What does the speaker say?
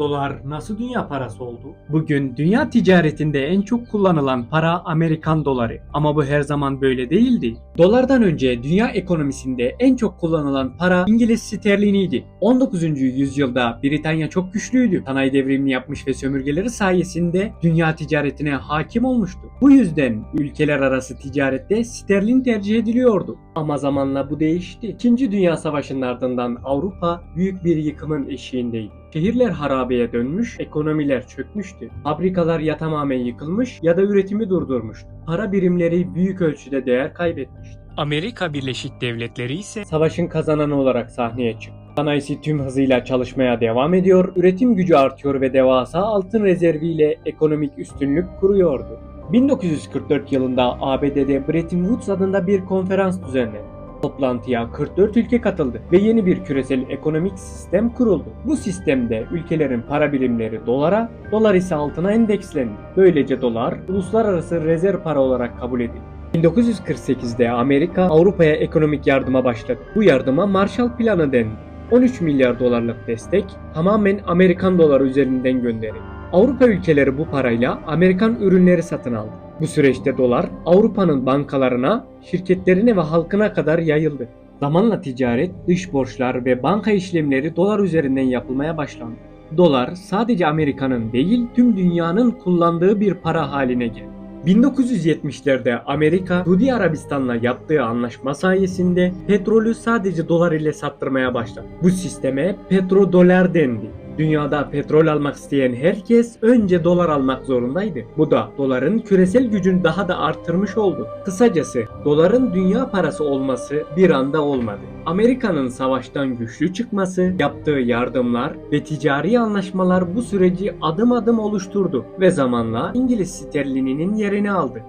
Dolar nasıl dünya parası oldu? Bugün dünya ticaretinde en çok kullanılan para Amerikan doları. Ama bu her zaman böyle değildi. Dolardan önce dünya ekonomisinde en çok kullanılan para İngiliz sterliniydi. 19. yüzyılda Britanya çok güçlüydü. Sanayi devrimini yapmış ve sömürgeleri sayesinde dünya ticaretine hakim olmuştu. Bu yüzden ülkeler arası ticarette sterlin tercih ediliyordu. Ama zamanla bu değişti. İkinci Dünya Savaşı'nın ardından Avrupa büyük bir yıkımın eşiğindeydi. Şehirler harabeye dönmüş, ekonomiler çökmüştü. Fabrikalar ya tamamen yıkılmış ya da üretimi durdurmuştu. Para birimleri büyük ölçüde değer kaybetmişti. Amerika Birleşik Devletleri ise Savaşın kazananı olarak sahneye çıktı. Sanayisi tüm hızıyla çalışmaya devam ediyor, üretim gücü artıyor ve devasa altın rezerviyle ekonomik üstünlük kuruyordu. 1944 yılında ABD'de Bretton Woods adında bir konferans düzenlendi. Toplantıya 44 ülke katıldı ve yeni bir küresel ekonomik sistem kuruldu. Bu sistemde ülkelerin para birimleri dolara, dolar ise altına endekslendi. Böylece dolar uluslararası rezerv para olarak kabul edildi. 1948'de Amerika Avrupa'ya ekonomik yardıma başladı. Bu yardıma Marshall Planı dendi. 13 milyar dolarlık destek tamamen Amerikan doları üzerinden gönderildi. Avrupa ülkeleri bu parayla Amerikan ürünleri satın aldı. Bu süreçte dolar Avrupa'nın bankalarına, şirketlerine ve halkına kadar yayıldı. Zamanla ticaret, dış borçlar ve banka işlemleri dolar üzerinden yapılmaya başlandı. Dolar sadece Amerika'nın değil tüm dünyanın kullandığı bir para haline geldi. 1970'lerde Amerika, Suudi Arabistan'la yaptığı anlaşma sayesinde petrolü sadece dolar ile sattırmaya başladı. Bu sisteme petrodolar dendi. Dünyada petrol almak isteyen herkes önce dolar almak zorundaydı. Bu da doların küresel gücünü daha da arttırmış oldu. Kısacası doların dünya parası olması bir anda olmadı. Amerika'nın savaştan güçlü çıkması, yaptığı yardımlar ve ticari anlaşmalar bu süreci adım adım oluşturdu ve zamanla İngiliz sterlininin yerini aldı.